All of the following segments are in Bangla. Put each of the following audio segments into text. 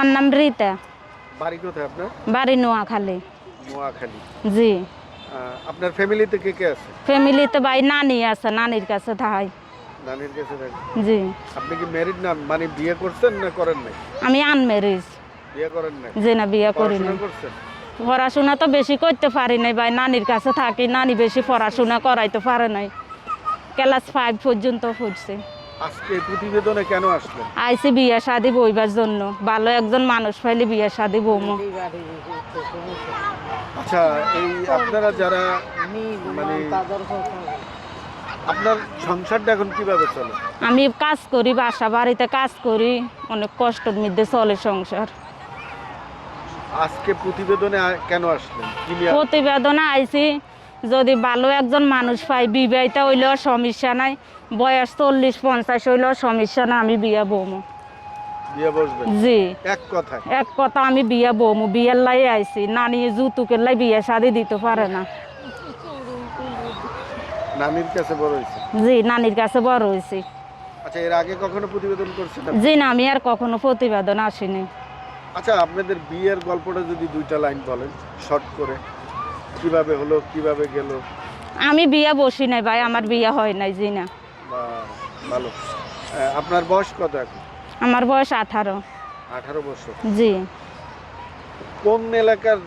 আমার নাম রীতা। বাড়ি কোথায় আপনার? বাড়ি নোয়াখালী। নোয়াখালী। জি। আপনার ফ্যামিলিতে কে কে আছে? ফ্যামিলিতে ভাই নানি আছে নানির কাছে থাই নানির কাছে থাকে জি। আপনি কি ম্যারিড না? মানে বিয়ে করছেন না করেন নাই? আমি আনমেরিজ বিয়ে করেন নাই? জি না বিয়ে করি না পড়াশোনা করছেন? পড়াশোনা তো বেশি করতে পারি নাই ভাই নানির কাছে থাকি। নানি বেশি পড়াশোনা করাইতে পারে নাই। ক্লাস ফাইভ পর্যন্ত পড়ছে। আজকে প্রতিবেদনে কেন আসলেন? আইসি বিয়ে শাদি বইবার জন্য। ভালো একজন মানুষ পাইলে বিয়ে শাদি বৌমো আচ্ছা এই আপনারা যারা মানে আপনার সংসারটা এখন কীভাবে চলে? আমি কাজ করি বাসা বাড়িতে কাজ করি অনেক কষ্টের মধ্যে চলে সংসার। আজকে প্রতিবেদনে কেন আসলেন? প্রতিবেদনে আইছি যদি ভালো একজন মানুষ পাই বিবাহিত হইলেও সমস্যা নাই। বয়স চল্লিশ পঞ্চাশ হইলেও সমস্যা না আমি বিয়ে বৌমু। জি। এক কথা এক কথা আমি বিয়ে বৌমু। বিয়ের লাই আইছি নানি যৌতুকের লাই বিয়ে শাদি দিতে পারে না। নানির কাছে বড় হয়েছে জি নানির কাছে বড় হয়েছি আচ্ছা এর আগে কখনো প্রতিবেদন করছেন জি না আমি আর কখনো প্রতিবেদন আসিনি। আচ্ছা আপনাদের বিয়ের গল্পটা যদি দুইটা লাইন বলেন শর্ট করে। কীভাবে হলো কীভাবে গেল? আমি বিয়ে বসি নাই ভাই আমার বিয়ে হয় নাই জি না। ভালো? আপনার বয়স কত এখন? আমার বয়স আঠারো। আঠারো বছর। জি। কোন এলাকার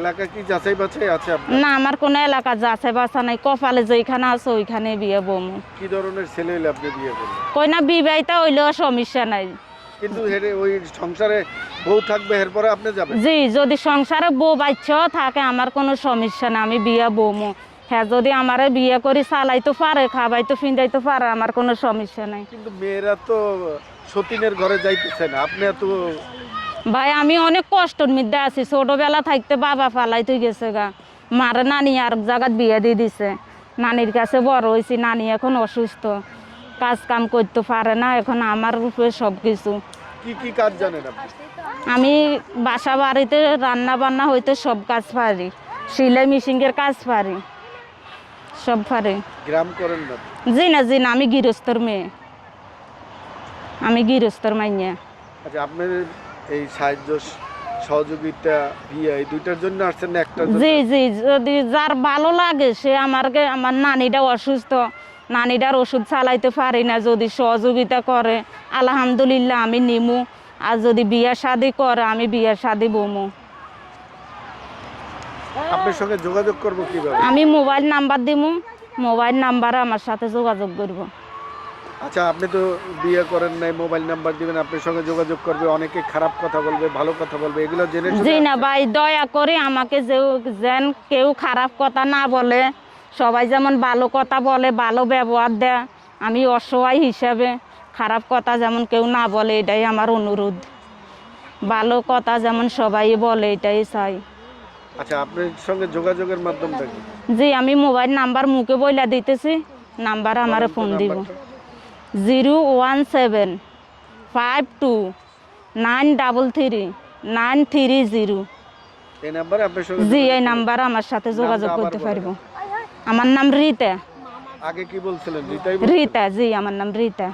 এলাকা কি যাচাই বাছাই আছে না আমার কোনো এলাকা যাচ্ছে বাসা নাই। কপালে যেখানে আছে ওইখানে বিয়ে বমু। কি ধরনের ছেলে হলে আপনি বিয়ে করবেন? কই না বিবাহিতা হইলেও সমস্যা নাই। কিন্তু ওই সংসারে বউ থাকবে এরপরে আপনি যাবেন? জি যদি সংসারে বউ বাচ্চাও থাকে আমার কোনো সমস্যা না আমি বিয়ে বমু। হ্যাঁ যদি আমারে বিয়ে করি চালাইতে পারে খাবাইতে ফিন্দাইতে পারে আমার কোনো সমস্যা নাই। কিন্তু মেয়েরা তো সতীনের ঘরে যাইতেছে না আপনি এত ভাই আমি অনেক কষ্টর মধ্যে আছি ছোটবেলা থাকতে বাবা ফালাইতে গেছে গা। মার নানি আর জায়গাত বিয়ে দিয়ে দিছে। নানির কাছে বড় হয়েছি নানি এখন অসুস্থ। কাজ কাম করতে পারে না এখন আমার উপরে সব কিছু কি কি কাজ জানেন আপনি? আমি বাসা বাড়িতে রান্না বান্না হইতে সব কাজ পারি সিলাই মেশিনের কাজ পারি। সব পারি গ্রাম করেন না? জি না জি না আমি গৃহস্থর মেয়ে। আমি গৃহস্থর মাইয়া। আচ্ছা আপনার এই সাহায্য সহযোগিতা বিয়ে এই দুইটার জন্য আসছেন না জন্য? জি জি যদি যার ভালো লাগে সে আমারকে আমার নানিটা অসুস্থ নানিটার ওষুধ চালাইতে পারি না যদি সহযোগিতা করে আলহামদুলিল্লাহ আমি নিমু। আর যদি বিয়ে শাদি করে আমি বিয়ে শাদি বমু। আপনার সঙ্গে যোগাযোগ করব কীভাবে? আমি মোবাইল নাম্বার দিমু মোবাইল নাম্বারে আমার সাথে যোগাযোগ করব। আচ্ছা আপনি তো বিয়ে করেন নাই মোবাইল নাম্বার দিবেন আপনার সঙ্গে যোগাযোগ করবে অনেকে খারাপ কথা বলবে ভালো কথা বলবে এগুলো জেনে জি না ভাই দয়া করে আমাকে যে যেন কেউ খারাপ কথা না বলে সবাই যেমন ভালো কথা বলে ভালো ব্যবহার দেয় আমি অসহায় হিসাবে খারাপ কথা যেমন কেউ না বলে এটাই আমার অনুরোধ। ভালো কথা যেমন সবাই বলে এটাই চাই। আচ্ছা আপনার সঙ্গে যোগাযোগের মাধ্যমটা কি? জি আমি মোবাইল নাম্বার মুখে বইলা দিতেছি নাম্বার আমার ফোন দিব। Zero one seven five two nine double three nine three zero. এই নাম্বারে আপনার সঙ্গে জি এই নাম্বার আমার সাথে যোগাযোগ করতে পারব। আমার নাম রীতা। আগে কি বলছিলেন? রীতা জি আমার নাম রীতা।